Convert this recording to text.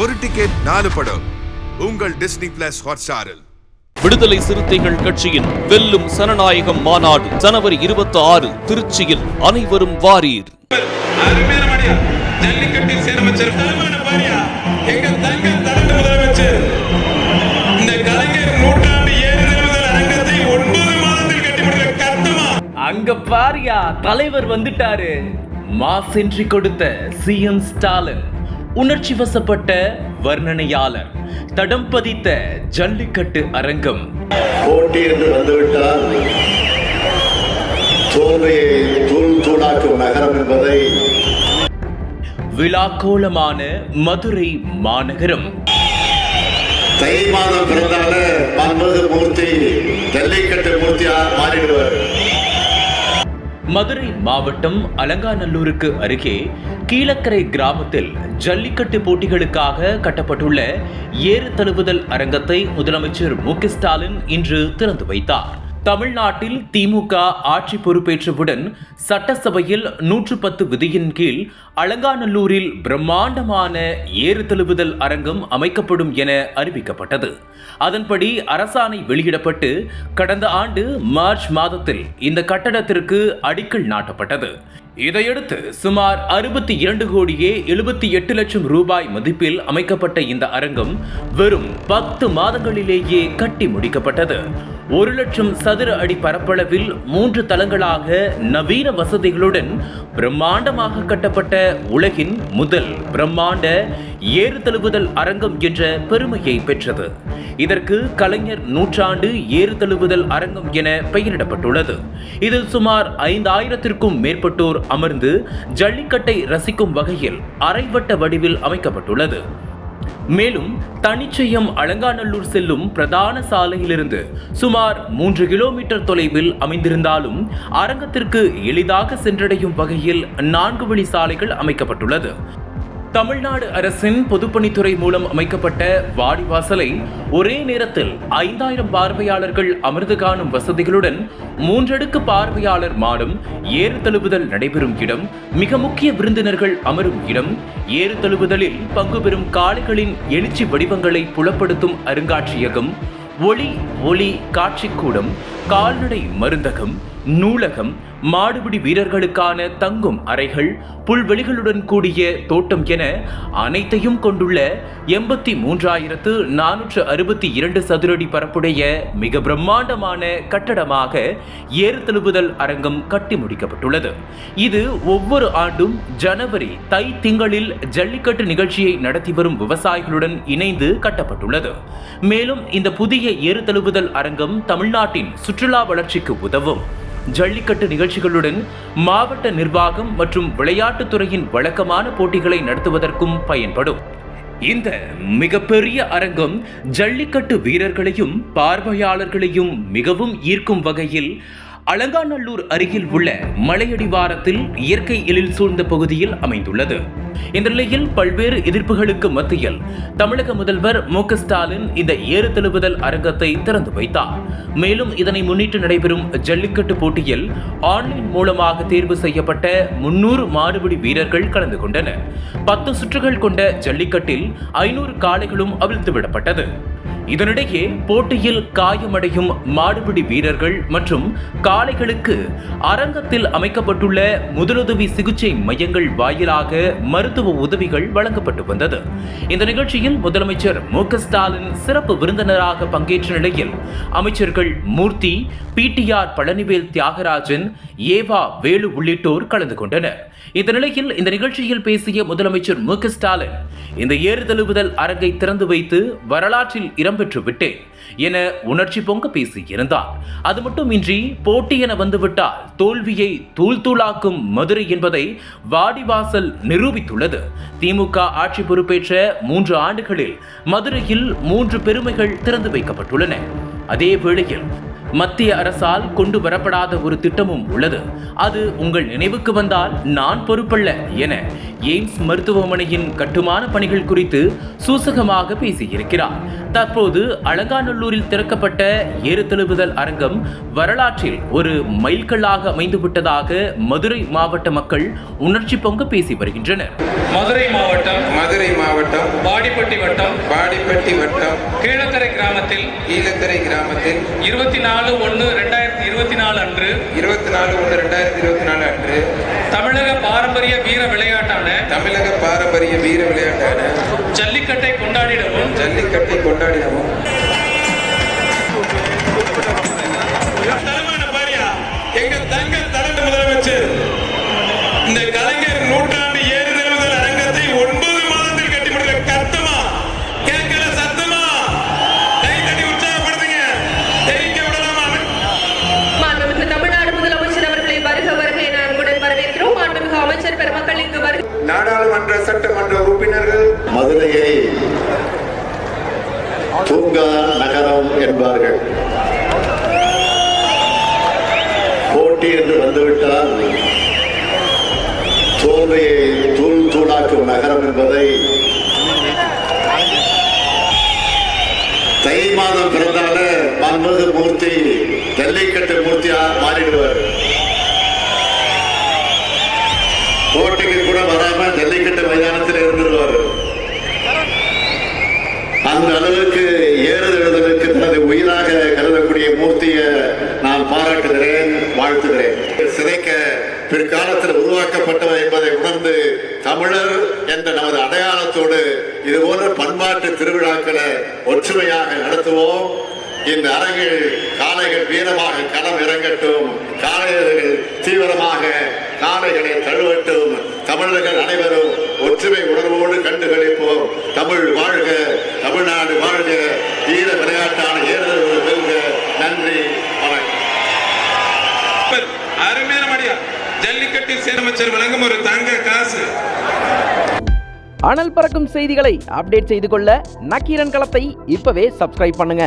ஒரு டிக்கெட் நாலு படம். உங்கள் டிஸ்னி பிளஸ் ஹாட்ஸ்டாரில் விடுதலை சிறுத்தைகள் கட்சியின் வெல்லும் சனநாயகம் மாநாடு ஜனவரி இருபத்தி ஆறு திருச்சியில் அனைவரும் வாரீர். அங்க பாரியா தலைவர் வந்துட்டாரு. மாசென்றி கொடுத்த சிஎம் ஸ்டாலின் உணர்ச்சி வசப்பட்ட வர்ணனையாளர் தடம் பதித்த ஜல்லிக்கட்டு அரங்கம். போட்டி என்று வந்துவிட்டால் தோல்வியை தூள் தூளாக்கும் நகரம் என்பதை விழாக்கோலமான மதுரை மாநகரம். தை மாதம் பிறந்தாலே மூர்த்தி ஜல்லிக்கட்டு மூர்த்தியா மாறிவிடுவார். மதுரை மாவட்டம் அலங்காநல்லூருக்கு அருகே கீழக்கரை கிராமத்தில் ஜல்லிக்கட்டு போட்டிகளுக்காக கட்டப்பட்டுள்ள ஏறு தழுவுதல் அரங்கத்தை முதலமைச்சர் மு ஸ்டாலின் இன்று திறந்து வைத்தார். தமிழ்நாட்டில் திமுக ஆட்சி பொறுப்பேற்றவுடன் சட்டசபையில் நூற்று பத்து விதியின் கீழ் அலங்காநல்லூரில் பிரம்மாண்டமான ஏறுதழுவுதல் அரங்கம் அமைக்கப்படும் என அறிவிக்கப்பட்டது. அதன்படி அரசாணை வெளியிடப்பட்டு கடந்த ஆண்டு மார்ச் மாதத்தில் இந்த கட்டடத்திற்கு அடிக்கல் நாட்டப்பட்டது. இதையடுத்து சுமார் அறுபத்தி இரண்டு கோடியே எழுபத்தி எட்டு லட்சம் ரூபாய் மதிப்பில் அமைக்கப்பட்ட இந்த அரங்கம் வெறும் பத்து மாதங்களிலேயே கட்டி முடிக்கப்பட்டது. ஒரு லட்சம் சதுர அடி பரப்பளவில் மூன்று தளங்களாக நவீன வசதிகளுடன் பிரம்மாண்டமாக கட்டப்பட்ட உலகின் முதல் பிரம்மாண்ட ஏறுதழுவுதல் அரங்கம் என்ற பெருமையை பெற்றது. இதற்கு கலைஞர் நூற்றாண்டு ஏறுதழுவுதல் அரங்கம் என பெயரிடப்பட்டுள்ளது. இதில் சுமார் ஐந்தாயிரத்திற்கும் மேற்பட்டோர் அமர்ந்து ஜல்லிக்கட்டை ரசிக்கும் வகையில் அரைவட்ட வடிவில் அமைக்கப்பட்டுள்ளது. மேலும் தனிச்சயம் அலங்காநல்லூர் செல்லும் பிரதான சாலையிலிருந்து சுமார் மூன்று கிலோமீட்டர் தொலைவில் அமைந்திருந்தாலும் அரங்கத்திற்கு எளிதாக சென்றடையும் வகையில் நான்கு வழி சாலைகள் அமைக்கப்பட்டுள்ளது. தமிழ்நாடு அரசின் பொதுப்பணித்துறை மூலம் அமைக்கப்பட்ட வாடிவாசலை ஒரே நேரத்தில் ஐந்தாயிரம் பார்வையாளர்கள் அமர்ந்து காணும் வசதிகளுடன் மூன்றடுக்கு பார்வையாளர் மாடம் ஏறு தழுவுதல் நடைபெறும் இடம் மிக முக்கிய விருந்தினர்கள் அமரும் இடம் ஏறு தழுவுதலில் பங்கு பெறும் காளைகளின் எழுச்சி வடிவங்களை புலப்படுத்தும் அருங்காட்சியகம் ஒளி ஒளி காட்சிக்கூடம் கால்நடை மருந்தகம் நூலகம் மாடுபிடி வீரர்களுக்கான தங்கும் அறைகள் புல்வெளிகளுடன் கூடிய தோட்டம் என அனைத்தையும் கொண்டுள்ள எண்பத்தி மூன்றாயிரத்து நானூற்று அறுபத்தி இரண்டு சதுரடி பரப்புடைய மிக பிரம்மாண்டமான கட்டடமாக ஏறுதழுவுதல் அரங்கம் கட்டி முடிக்கப்பட்டுள்ளது. இது ஒவ்வொரு ஆண்டும் ஜனவரி தை திங்களில் ஜல்லிக்கட்டு நிகழ்ச்சியை நடத்தி வரும் விவசாயிகளுடன் இணைந்து கட்டப்பட்டுள்ளது. மேலும் இந்த புதிய ஏறுதழுவுதல் அரங்கம் தமிழ்நாட்டின் சுற்றுலா வளர்ச்சிக்கு உதவும். ஜல்லிக்கட்டு நிகழ்ச்சிகளுடன் மாவட்ட நிர்வாகம் மற்றும் விளையாட்டுத்துறையின் வழக்கமான போட்டிகளை நடத்துவதற்கும் பயன்படும். இந்த மிகப்பெரிய அரங்கம் ஜல்லிக்கட்டு வீரர்களையும் பார்வையாளர்களையும் மிகவும் ஈர்க்கும் வகையில் அலங்காநல்லூர் அருகில் உள்ள மலையடிவாரத்தில் இயற்கை எழில் சூழ்ந்த பகுதியில் அமைந்துள்ளது. இந்த நிலையில் பல்வேறு எதிர்ப்புகளுக்கு மத்தியில் தமிழக முதல்வர் மு ஸ்டாலின் இந்த ஏறு தழுவுதல் அரங்கத்தை திறந்து வைத்தார். மேலும் இதனை முன்னிட்டு நடைபெறும் ஜல்லிக்கட்டு போட்டியில் ஆன்லைன் மூலமாக தேர்வு செய்யப்பட்ட முன்னூறு மாறுபடி வீரர்கள் கலந்து கொண்டனர். பத்து சுற்றுகள் கொண்ட ஜல்லிக்கட்டில் ஐநூறு காளைகளும் அவிழ்த்து விடப்பட்டது. இதனிடையே போட்டியில் காயமடையும் மாடுபிடி வீரர்கள் மற்றும் காளைகளுக்கு அரங்கத்தில் அமைக்கப்பட்டுள்ள முதலுதவி சிகிச்சை மையங்கள் வாயிலாக மருத்துவ உதவிகள் வழங்கப்பட்டு வந்தது. இந்த நிகழ்ச்சியில் முதலமைச்சர் மு ஸ்டாலின் சிறப்பு விருந்தினராக பங்கேற்ற நிலையில் அமைச்சர்கள் மூர்த்தி பிடிஆர் பழனிவேல் தியாகராஜன் ஏவா வேலு உள்ளிட்டோர் கலந்து கொண்டனர். இந்த நிலையில் இந்த நிகழ்ச்சியில் பேசிய முதலமைச்சர் மு க ஸ்டாலின் இந்த ஏறுதழுவுதல் அரங்கை திறந்து வைத்து வரலாற்றில் இடம்பெற்று விட்டேன் என உணர்ச்சி பொங்க பேசியிருந்தார். அது மட்டுமின்றி போட்டி என வந்துவிட்டால் தோல்வியை தூள் தூளாக்கும் மதுரை என்பதை வாடிவாசல் நிரூபித்துள்ளது. திமுக ஆட்சி பொறுப்பேற்ற மூன்று ஆண்டுகளில் மதுரையில் மூன்று பெருமைகள் திறந்து வைக்கப்பட்டுள்ளன. அதே வேளையில் மத்திய அரசால் கொண்டு வரப்படாத ஒரு திட்டமும் உள்ளது. அது உங்கள் நினைவுக்கு வந்தால் நான் பொறுப்பல்ல என எய்ம்ஸ் மருத்துவமனையின் கட்டுமான பணிகள் குறித்து சூசகமாக பேசியிருக்கிறார். தற்போது அலங்காநல்லூரில் திறக்கப்பட்ட ஏறு தழுவுதல் அரங்கம் வரலாற்றில் ஒரு மைல்கல்லாக அமைந்து விட்டதாக மதுரை மாவட்ட மக்கள் உணர்ச்சி பொங்க பேசி வருகின்றனர். மதுரை மாவட்டம் மதுரை மாவட்டம் வாடிப்பட்டி வட்டம் வாடிப்பட்டி வட்டம் கீழக்கரை கிராமத்தில் கீழக்கரை கிராமத்தில் இருபத்தி நாலு ஒன்று ரெண்டாயிரத்தி இருபத்தி நாலு அன்று இருபத்தி நாலு ஒன்று ரெண்டாயிரத்தி இருபத்தி நாலு அன்று தமிழக பாரம்பரிய வீர விளையாட்டான தமிழக பாரம்பரிய வீர விளையாட்டான ஜல்லிக்கட்டை கொண்டாடிடவும் ஜல்லிக்கட்டை கொண்டாடினோம் உறுப்பினர்கள் பூங்கா நகரம் என்பார்கள். போட்டி என்று வந்துவிட்டால் தோல்வியை தூள் தூளாக்கும் நகரம் என்பதை தை மாதம் பிறந்தால மன்மது மூர்த்தி ஜல்லிக்கட்டு மூர்த்தியா மாறிடுவார். போட்டிக்கு கூட வராம ஜல்லிக்கட்டு மைதானத்தில் இருந்துருவார். அந்த அளவுக்கு ஏறுதழுதலுக்கு தனது உயிராக கருதக்கூடிய மூர்த்தியை நான் பாராட்டுகிறேன் வாழ்த்துகிறேன். சிதைக்க பிற்காலத்தில் உருவாக்கப்பட்டவர் என்பதை உணர்ந்து தமிழர் என்ற நமது அடையாளத்தோடு இதுபோன்ற பண்பாட்டு திருவிழாக்களை ஒற்றுமையாக நடத்துவோம். இந்த அரங்கில் காளைகள் வீரமாக களம் இறங்கட்டும் காளையர்கள் தீவிரமாக காளைகளை தழுவட்டும். தமிழர்கள் அனைவரும் ஒற்றுமை உணர்வோடு கண்டுகளிப்போம் தமிழ் வாழ்க தமிழ்நாடு வாழ்க. வீர விளையாட்டான ஏறுதல் வெல்க. நன்றி வணக்கம். அருமையான மடியா ஜல்லிக்கட்டு சேரமைச்சர் வழங்கும் ஒரு தங்க காசு. அனல் பறக்கும் செய்திகளை அப்டேட் செய்து கொள்ள நக்கீரன் களத்தை இப்பவே சப்ஸ்கிரைப் பண்ணுங்க.